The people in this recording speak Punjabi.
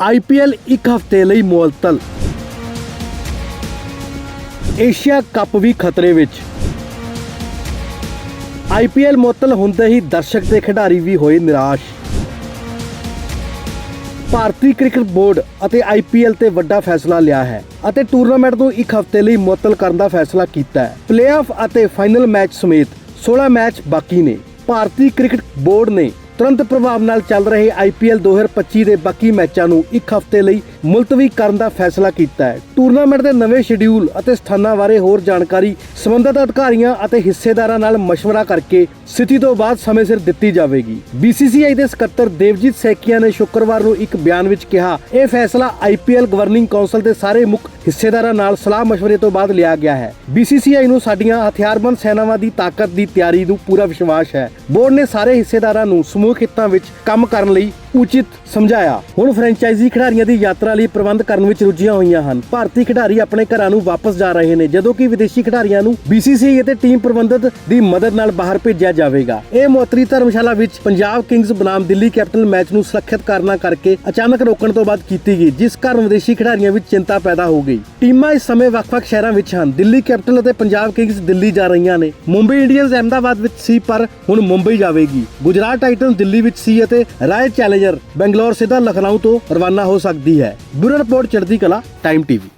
ਆਈਪੀਐਲ ਇੱਕ ਹਫ਼ਤੇ ਲਈ ਮੁਅੱਤਲ। ਏਸ਼ੀਆ ਕੱਪ ਵੀ ਖਤਰੇ ਵਿੱਚ। ਆਈਪੀਐਲ ਮੁਅੱਤਲ ਹੁੰਦੇ ਹੀ ਦਰਸ਼ਕ ਤੇ ਖਿਡਾਰੀ ਵੀ ਹੋਏ ਨਿਰਾਸ਼। ਭਾਰਤੀ ਕ੍ਰਿਕਟ ਬੋਰਡ ਅਤੇ ਆਈਪੀਐਲ ਤੇ ਵੱਡਾ ਫੈਸਲਾ ਲਿਆ ਹੈ ਅਤੇ ਟੂਰਨਾਮੈਂਟ ਨੂੰ ਇੱਕ ਹਫ਼ਤੇ ਲਈ ਮੁਅੱਤਲ ਕਰਨ ਦਾ ਫੈਸਲਾ ਕੀਤਾ ਹੈ। ਪਲੇਆਫ ਅਤੇ ਫਾਈਨਲ ਮੈਚ ਸਮੇਤ 16 ਮੈਚ ਬਾਕੀ ਨੇ। ਭਾਰਤੀ ਕ੍ਰਿਕਟ ਬੋਰਡ ਨੇ ਤੁਰੰਤ ਪ੍ਰਭਾਵ ਨਾਲ ਚੱਲ ਰਹੇ ਆਈਪੀਐਲ 2025 ਦੇ ਬਾਕੀ ਮੈਚਾਂ ਨੂੰ ਇੱਕ ਹਫ਼ਤੇ ਲਈ ਮੁਲਤਵੀ ਕਰਨ ਦਾ ਫੈਸਲਾ ਕੀਤਾ ਹੈ। ਟੂਰਨਾਮੈਂਟ ਦੇ ਨਵੇਂ ਸ਼ਡਿਊਲ ਅਤੇ ਸਥਾਨਾਂ ਬਾਰੇ ਹੋਰ ਜਾਣਕਾਰੀ ਸੰਬੰਧਿਤ ਅਧਿਕਾਰੀਆਂ ਅਤੇ ਹਿੱਸੇਦਾਰਾਂ ਨਾਲ ਮਸ਼ਵਰਾ ਕਰਕੇ ਸਥਿਤੀ ਤੋਂ ਬਾਅਦ ਸਮੇਂ ਸਿਰ ਦਿੱਤੀ ਜਾਵੇਗੀ। BCCI ਦੇ ਸਕੱਤਰ ਦੇਵਜੀਤ ਸੈਕੀਆ ਨੇ ਸ਼ੁੱਕਰਵਾਰ ਨੂੰ ਇੱਕ ਬਿਆਨ ਵਿੱਚ ਕਿਹਾ, ਇਹ ਫੈਸਲਾ ਆਈਪੀਐਲ ਗਵਰਨਿੰਗ ਕੌਂਸਲ ਦੇ ਸਾਰੇ ਮੁੱਖ ਹਿੱਸੇਦਾਰਾਂ ਨਾਲ ਸਲਾਹ ਮਸ਼ਵਰੇ ਤੋਂ ਬਾਅਦ ਲਿਆ ਗਿਆ ਹੈ। BCCI ਨੂੰ ਸਾਡੀਆਂ ਹਥਿਆਰਬੰਦ ਸੈਨਾਵਾਂ ਦੀ ਤਾਕਤ ਦੀ ਤਿਆਰੀ ਨੂੰ ਪੂਰਾ ਵਿਸ਼ਵਾਸ ਹੈ। ਬੋਰਡ ਨੇ ਸਾਰੇ ਹਿੱਸੇਦਾਰਾਂ ਨੂੰ ਸਮੂਹ ਹਿੱਤਾਂ ਵਿੱਚ ਕੰਮ ਕਰਨ ਲਈ ਉਚਿਤ ਸਮਝਾਇਆ। ਹੁਣ ਫਰੈਂਚਾਈਜ਼ੀ ਖਿਡਾਰੀਆਂ ਦੀ ਯਾਤਰਾ ਲਈ ਪ੍ਰਬੰਧ ਕਰਨ ਵਿੱਚ ਰੁੱਝੀਆਂ ਹੋਈਆਂ ਹਨ। ਭਾਰਤੀ ਖਿਡਾਰੀ ਆਪਣੇ ਘਰਾਂ ਨੂੰ ਵਾਪਸ ਜਾ ਰਹੇ ਨੇ, ਜਦੋਂ ਕਿ ਵਿਦੇਸ਼ੀ ਖਿਡਾਰੀਆਂ ਨੂੰ BCCI ਅਤੇ ਟੀਮ ਪ੍ਰਬੰਧਕ ਦੀ ਮਦਦ ਨਾਲ ਬਾਹਰ ਭੇਜਿਆ ਜਾਵੇਗਾ। ਇਹ ਮੁਅੱਤਰੀ ਧਰਮਸ਼ਾਲਾ ਵਿੱਚ ਪੰਜਾਬ ਕਿੰਗਸ ਬਨਾਮ ਦਿੱਲੀ ਕੈਪੀਟਲ ਮੈਚ ਨੂੰ ਸੁਰੱਖਿਅਤ ਕਰਨਾ ਕਰਕੇ ਅਚਾਨਕ ਰੋਕਣ ਤੋਂ ਬਾਅਦ ਕੀਤੀ ਗਈ, ਜਿਸ ਕਾਰਨ ਵਿਦੇਸ਼ੀ ਖਿਡਾਰੀਆਂ ਵਿੱਚ ਚਿੰਤਾ ਪੈਦਾ ਹੋ ਗਈ। ਟੀਮਾਂ ਇਸ ਸਮੇਂ ਵੱਖ-ਵੱਖ ਸ਼ਹਿਰਾਂ ਵਿੱਚ ਹਨ। ਦਿੱਲੀ ਕੈਪੀਟਲ ਅਤੇ ਪੰਜਾਬ ਕਿੰਗਸ ਦਿੱਲੀ ਜਾ ਰਹੀਆਂ ਨੇ। ਮੁੰਬਈ ਇੰਡੀਅਨਸ ਅਹਿਮਦਾਬਾਦ ਵਿੱਚ ਸੀ, ਪਰ ਹੁਣ ਮੁੰਬਈ ਜਾਵੇਗੀ। ਗੁਜਰਾਤ ਟਾਈਟਨਸ ਦਿੱਲੀ ਵਿੱਚ ਸੀ ਅਤੇ ਰਾਇਲ ਚੈਲੰਜਰ ਬੰਗਲੌਰ ਸਿੱਧਾ ਲਖਨਊ ਤੋਂ ਰਵਾਨਾ ਹੋ ਸਕਦੀ ਹੈ। ਬਿਊਰੋ ਰਿਪੋਰਟ, ਚੜ੍ਹਦੀ ਕਲਾ ਟਾਈਮ ਟੀਵੀ